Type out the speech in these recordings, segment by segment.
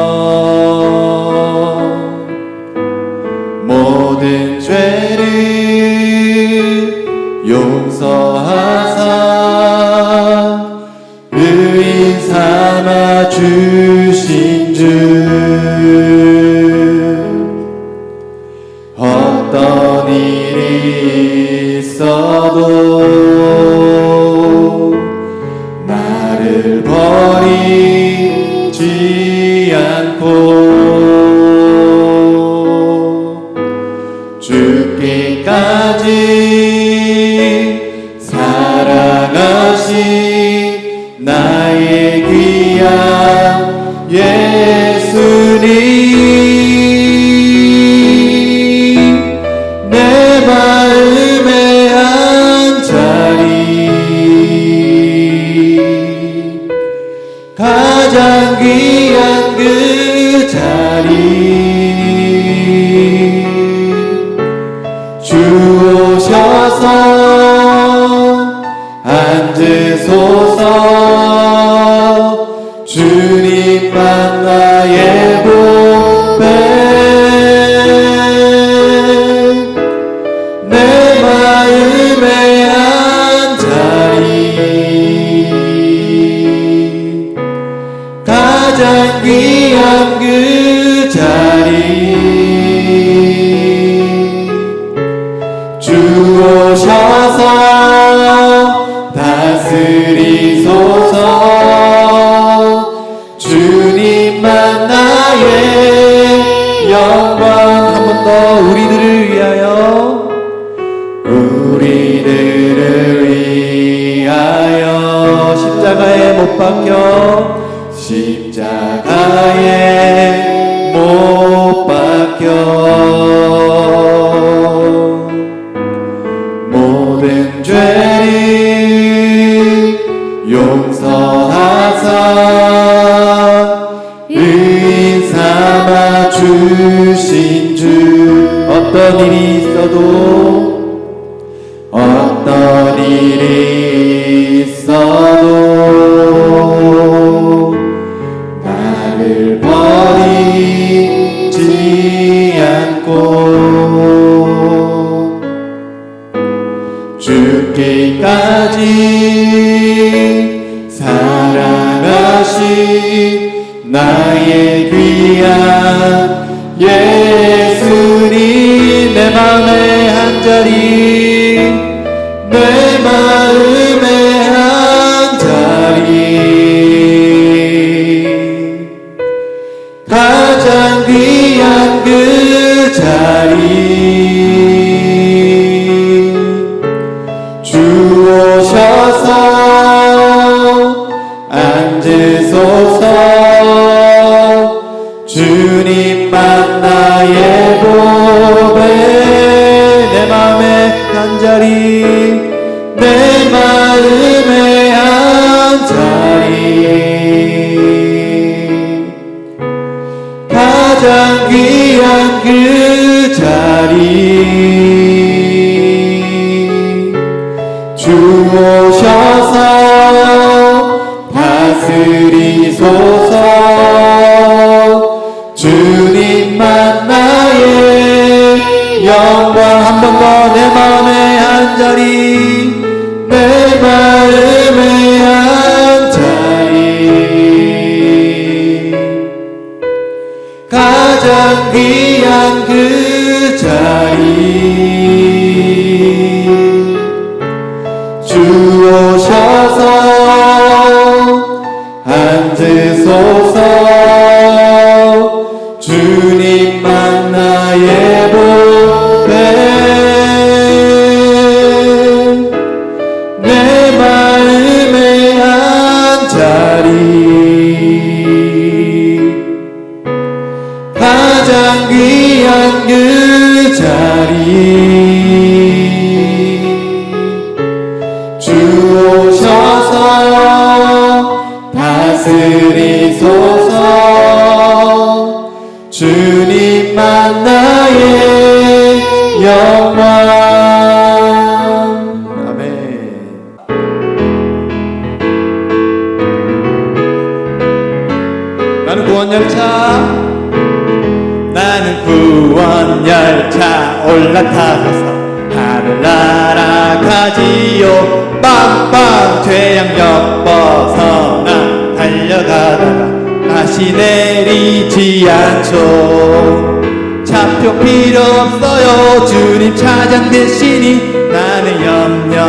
nós. 귀한 그 자리 우리들을 위하여 십자가에 못 박혀 십자가에 못 박혀 모든 죄를 용서하사 의인 삼아 주신 주 어떤 일이 있어도 예수님 내 마음의 한 자리 다스리소서. 주님만 나의 영광 한 번 더 내 마음의 한 자리 내 마음의 한 자리. 가장 귀한 그 다스리소서. 주님만 나의 영광. 아멘. 나는 구원 열차. 나는 구원 열차 올라타서 하늘 날아가지요. 빵빵 죄양역 벗어나 달려가다가 다시 내리지 않죠 차표 필요 없어요. 주님 차장 대신이 나는 염려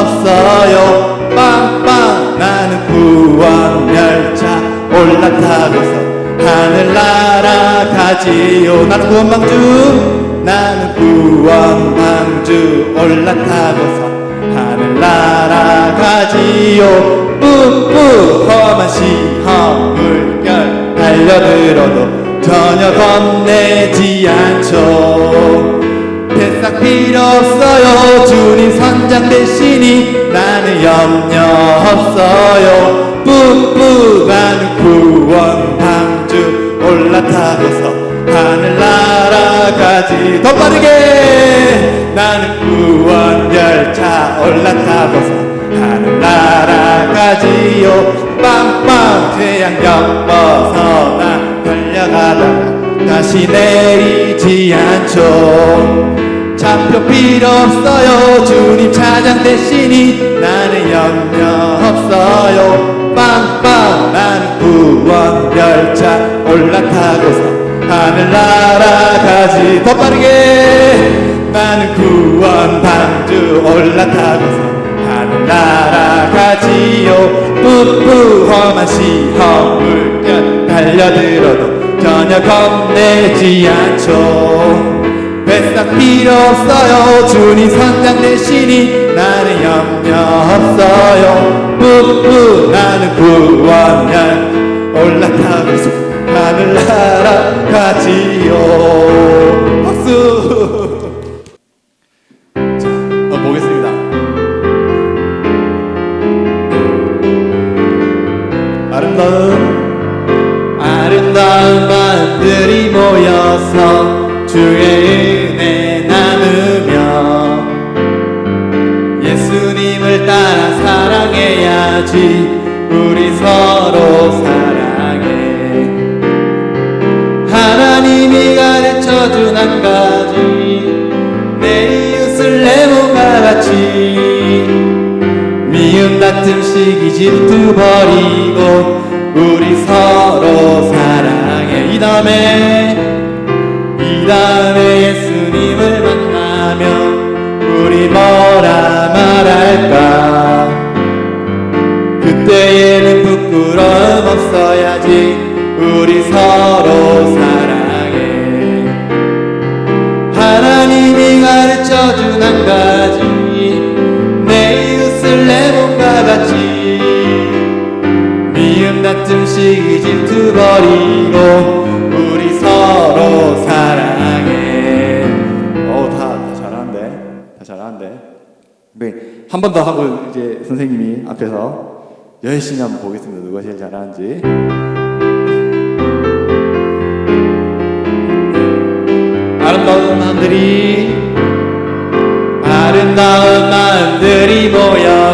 없어요. 빵빵 나는 구원 열차 올라타고서 하늘 날아가지요. 나는 구원 방주 나는 구원 방주 올라타고서 하늘 날아가지요. 뿌뿌 험한 시험 물결 달려들어도 전혀 겁내지 않죠. 뱃삭 필요 없어요. 주님 선장 대신이 나는 염려 없어요. 뿌뿌 나는 구원 방주 올라타고서 하늘 날아가지 더 빠르게 나는 구원 열차 올라타고서 하늘 날아가지요. 빵빵 태양 겹벗어 나 달려가다가 다시 내리지 않죠. 차표 필요 없어요. 주님 차장 대신이 나는 염려 없어요. 빵빵 나는 구원 열차 올라타고서 하늘 날아가지 더 빠르게 나는 구원 방주 올라타고서 하늘 날아가지요. 뿌뿌 험한 시험 물결 달려들어도 전혀 겁내지 않죠. 뱃삭 필요 없어요. 주님 선장 대신이 나는 염려 없어요. 뿌뿌 나는 구원열 올라타고서 하늘 날아가지요 사랑해야지 우리 서로 사랑해. 하나님이 가르쳐준 한 가지 내 이웃을 내 몸과 같이 미움 다툼 시기 질투 버리고 우리 서로 사랑해. 이 다음에 이 다음에 예수님을 만나면 우리 뭐라 잘하는데 네, 한 번 더 하고 이제 선생님이 앞에서 열심히 한번 보겠습니다. 누가 제일 잘하는지. 아름다운 마음들이 아름다운 마음들이 모여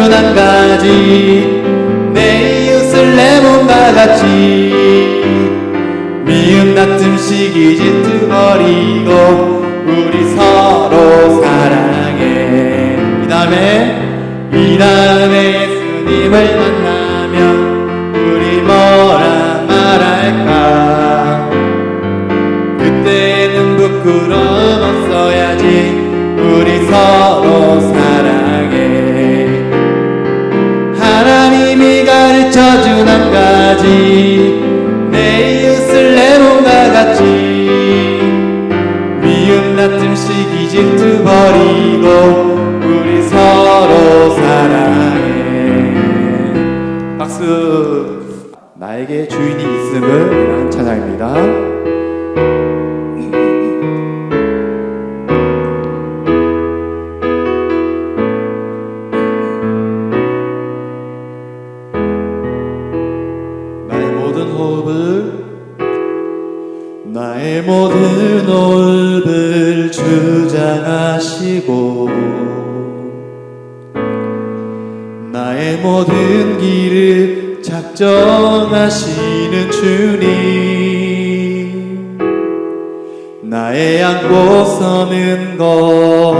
한 가지 내 이웃을 내 몸과 같이 미움 다툼 시기 질투 버리고 우리 서로 사랑해. 이 다음에 이 다음에 예수님을 만나 나에게 주인이 있음을 이라는 찬양입니다. 나의 모든 길을 작정하시는 주님 나의 앉고 서는 것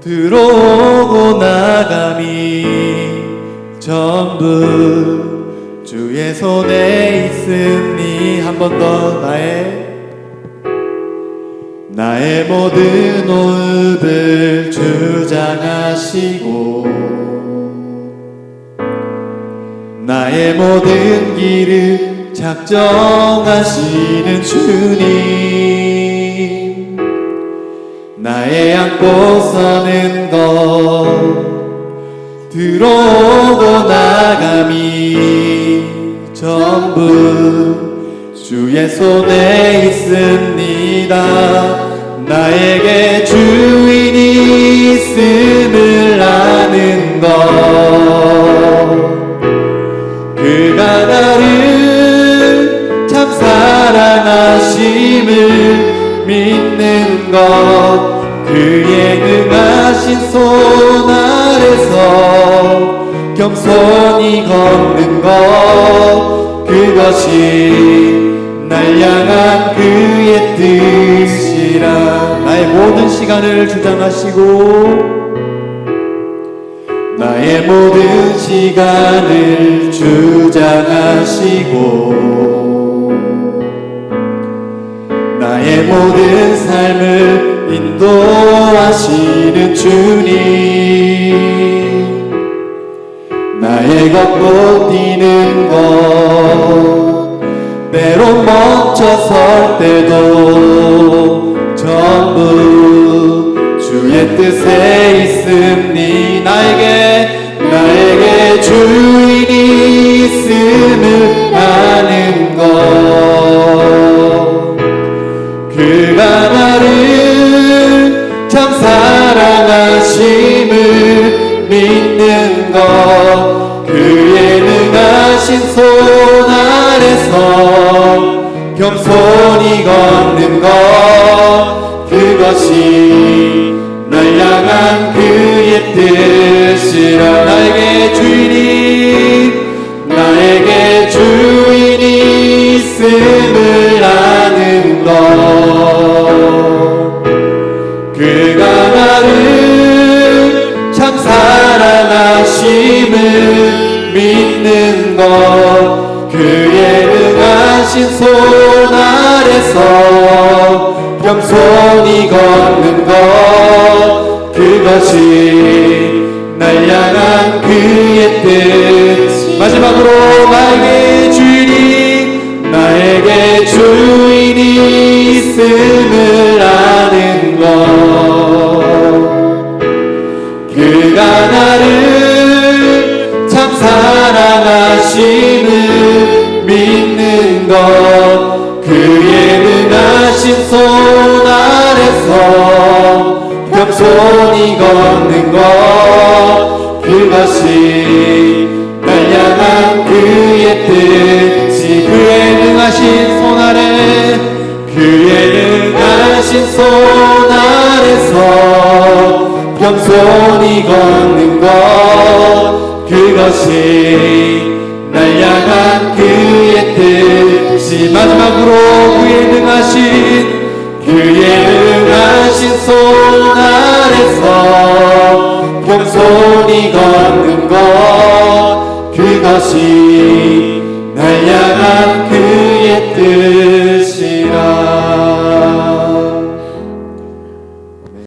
들어오고 나감이 전부 주의 손에 있으니 한 번 더 나의 나의 모든 호흡을 주장하시고 나의 모든 길을 작정하시는 주님. 나의 안고 서는 것 들어오고 나감이 전부 주의 손에 있습니다. 나에게 주인 것 그의 능하신 손 아래서 겸손히 걷는 것 그것이 날 향한 그의 뜻이라. 나의 모든 시간을 주장하시고 나의 모든 시간을 주장하시고 나의 모든 삶을 인도하시는 주님. 나의 걷고 뛰는 것 때론 멈춰 설 때도 전부 주의 뜻에 하신 손 아래서 겸손히 걷는 것 그것이 날 향한 그의 뜻이라. 나에게 주인이 나에게 주인이 있음을 아는 것. 그가 나를 믿는 것 그의 능하신 손 아래서 겸손히 걷는 것 그것이 날 향한 그의 뜻. 마지막으로 나에게 주인이 나에게 주인이 있음을 사랑하심을 믿는 것 그의 능하신 손 아래서 겸손히 걷는 것 그것이 날 향한 그의 뜻이 그의 능하신 손 아래 그의 능하신 손 아래서 겸손히 걷는 것 그것이 날 향한 그의 뜻이 마지막으로 그의 능하신 그의 능하신 손 아래서 겸손히 걷는 것 그것이 날 향한 그의 뜻